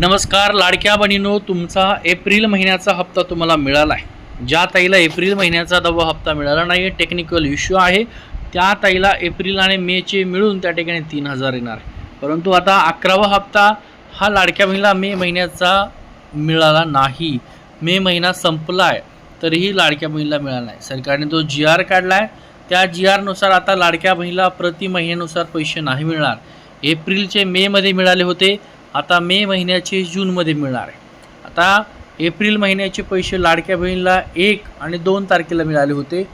नमस्कार लाडक्या बहिणीनो तुमचा एप्रिल महिन्याचा हप्ता तुम्हाला मिळाला आहे. ज्या ताईला एप्रिल महिन्याचा दवा हप्ता मिळाला नाही आहे टेक्निकल इश्यू आहे. त्या ताईला एप्रिल आणि मेचे मिळून त्या ठिकाणी तीन हजार येणार आहे. परंतु आता अकरावा हप्ता हा लाडक्या बहिणीला मे महिन्याचा मिळाला नाही. मे महिना संपला आहे तरीही लाडक्या बहिणीला मिळाला नाही. सरकारने तो जी आर काढला आहे त्या जी आरनुसार आता लाडक्या बहिणीला प्रति महिन्यानुसार पैसे नाही मिळणार. एप्रिलचे मेमध्ये मिळाले होते आता मे महिन्याचे जूनमध्ये मिळणार आहे. आता एप्रिल महिन्याचे पैसे लाडक्या बहिणीला एक आणि दोन तारखेला मिळाले होते.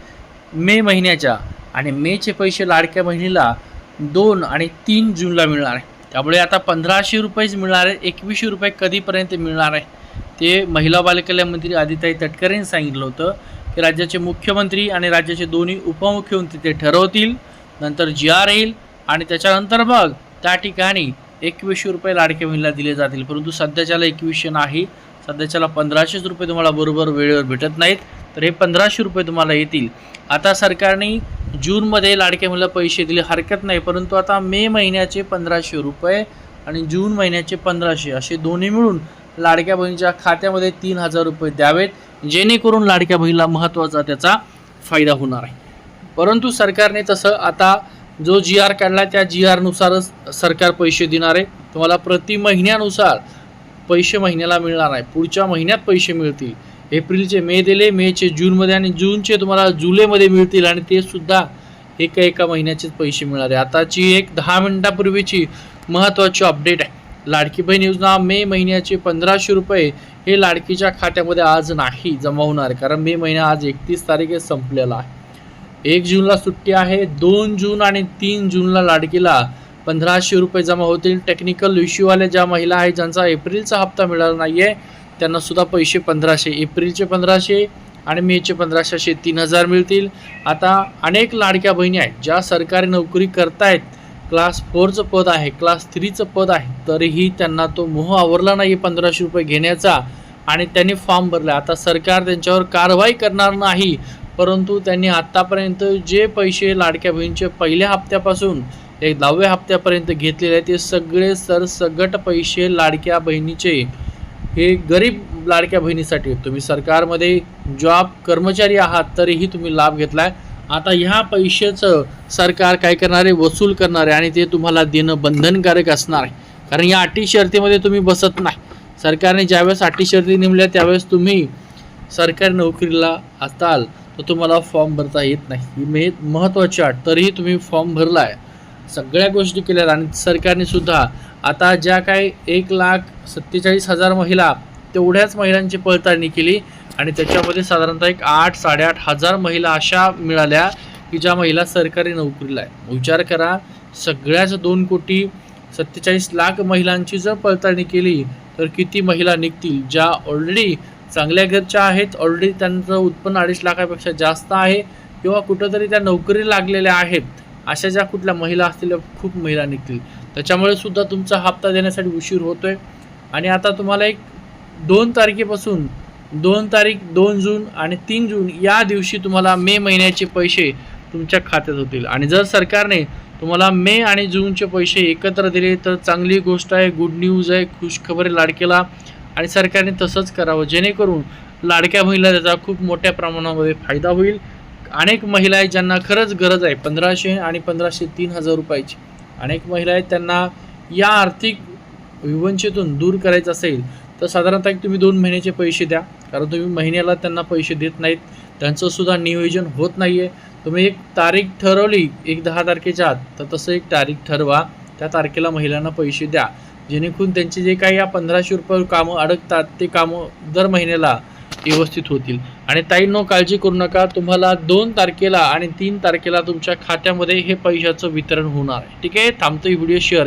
मे महिन्याच्या आणि मेचे पैसे लाडक्या बहिणीला दोन आणि तीन जूनला मिळणार आहे. त्यामुळे आता पंधराशे रुपयेच मिळणार आहे. एकवीसशे रुपये कधीपर्यंत मिळणार आहे? ते महिला बालकल्याण मंत्री आदिताई तटकरे यांनी सांगितलं होतं की राज्याचे मुख्यमंत्री आणि राज्याचे दोन्ही उपमुख्यमंत्री ते ठरवतील नंतर जी आर येईल आणि त्याच्यानंतर मग त्या ठिकाणी एकवीसशे रुपये लाडक्या बहिणीला दिले जातील. परंतु सध्याच्याला एकवीसशे नाही. सध्याच्याला पंधराशेच रुपये तुम्हाला बरोबर वेळेवर भेटत नाहीत. तर हे पंधराशे रुपये तुम्हाला येतील. आता सरकारने जूनमध्ये लाडक्या बहिणीला पैसे दिले. हरकत नाही. परंतु आता मे महिन्याचे पंधराशे रुपये आणि जून महिन्याचे पंधराशे असे दोन्ही मिळून लाडक्या बहिणीच्या खात्यामध्ये तीन हजार रुपये द्यावेत. जेणेकरून लाडक्या बहिणीला महत्त्वाचा त्याचा फायदा होणार आहे. परंतु सरकारने तसं आता जो जी आर काढला त्या जी आरनुसारच सरकार पैसे देणार आहे. तुम्हाला प्रति महिन्यानुसार पैसे महिन्याला मिळणार आहे. पुढच्या महिन्यात पैसे मिळतील. एप्रिलचे मे दिले मेचे जूनमध्ये आणि जूनचे तुम्हाला जुलैमध्ये मिळतील आणि ते सुद्धा एका एका महिन्याचेच पैसे मिळणार आहे. आताची एक दहा मिनिटापूर्वीची महत्त्वाची अपडेट आहे. लाडकी बहीण योजना मे महिन्याचे पंधराशे रुपये हे लाडकीच्या खात्यामध्ये आज नाही जमा होणार कारण मे महिना आज एकतीस तारीख संपलेला आहे. एक जूनला सुट्टी आहे दोन जून आणि तीन जूनला लाडकीला पंधराशे रुपये जमा होतील. टेक्निकल इश्यूवाल्या ज्या महिला आहेत ज्यांचा एप्रिलचा हप्ता मिळाला नाही आहे त्यांनासुद्धा पैसे पंधराशे एप्रिलचे पंधराशे आणि मेचे पंधराशे असे तीन हजार मिळतील. आता अनेक लाडक्या बहिणी आहेत ज्या सरकारी नोकरी करतायत. क्लास फोरचं पद आहे क्लास थ्रीचं पद आहे तरीही त्यांना तो मोह आवरला नाही पंधराशे रुपये घेण्याचा. आणि त्यांनी फॉर्म भरला. आता सरकार त्यांच्यावर कारवाई करणार नाही परंतु त्यांनी आत्तापर्यंत जे पैसे लाडक्या बहिणीचे पहिल्या हप्त्यापासून एक दहाव्या हप्त्यापर्यंत घेतलेले आहे ते सगळे सरसगट पैसे लाडक्या बहिणीचे हे गरीब लाडक्या बहिणीसाठी तुम्ही सरकारमध्ये जॉब कर्मचारी आहात तरीही तुम्ही लाभ घेतला आहे आता ह्या पैशाचं सरकार काय करणार आहे? वसूल करणार आहे आणि ते तुम्हाला देणं बंधनकारक असणार आहे. कारण या अटी शर्तीमध्ये तुम्ही बसत नाही. सरकारने ज्यावेळेस अटी शर्ती नेमल्या त्यावेळेस तुम्ही सरकारी नोकरीला असाल तर तुम्हाला फॉर्म भरता येत नाही. मे महत्त्वाची अट तरीही तुम्ही फॉर्म भरला आहे सगळ्या गोष्टी केल्या आणि सरकारने सुद्धा आता ज्या काही एक लाख सत्तेचाळीस हजार महिला तेवढ्याच महिलांची पडताळणी केली आणि त्याच्यामध्ये साधारणतः एक आठ साडेआठ हजार महिला अशा मिळाल्या की ज्या महिला सरकारी नोकरीला आहे विचार करा सगळ्याच दोन कोटी सत्तेचाळीस लाख महिलांची जर पडताळणी केली तर किती महिला निघतील? ज्या ऑलरेडी चांगल्या घरच्या आहेत ऑलरेडी त्यांचं उत्पन्न अडीच लाखापेक्षा जास्त आहे किंवा कुठंतरी त्या नोकरी लागलेल्या आहेत अशा ज्या कुठल्या महिला असतील खूप महिला निघतील. त्याच्यामुळे सुद्धा तुमचा हप्ता देण्यासाठी उशीर होतो आहे आणि आता तुम्हाला एक दोन तारखेपासून दोन तारीख दोन जून आणि तीन जून या दिवशी तुम्हाला मे महिन्याचे पैसे तुमच्या खात्यात होतील. आणि जर सरकारने तुम्हाला मे आणि जूनचे पैसे एकत्र दिले तर चांगली गोष्ट आहे गुड न्यूज आहे खुशखबरी लाडकेला. आणि सरकारने तसंच करावं. जेणेकरून लाडक्या महिला त्याचा खूप मोठ्या प्रमाणामध्ये फायदा होईल. अनेक महिला आहेत ज्यांना खरंच गरज आहे पंधराशे आणि पंधराशे तीन हजार रुपयाची. अनेक महिला आहेत त्यांना या आर्थिक विवंचेतून दूर करायचं असेल तर साधारणतः एक तुम्ही दोन महिन्याचे पैसे द्या. कारण तुम्ही महिन्याला त्यांना पैसे देत नाहीत. त्यांचं सुद्धा नियोजन होत नाही आहे तुम्ही एक तारीख ठरवली एक दहा तारखेच्या आत तर तसं एक तारीख ठरवा. त्या तारखेला महिलांना पैसे द्या. जेणेकरून त्यांचे जे काही या पंधराशे रुपये कामं अडकतात ते कामं दर महिन्याला व्यवस्थित होतील. आणि ताईंनो काळजी करू नका. तुम्हाला दोन तारखेला आणि तीन तारखेला तुमच्या खात्यामध्ये हे पैशाचं वितरण होणार आहे. ठीक आहे? थांबतो ही व्हिडिओ शेअर.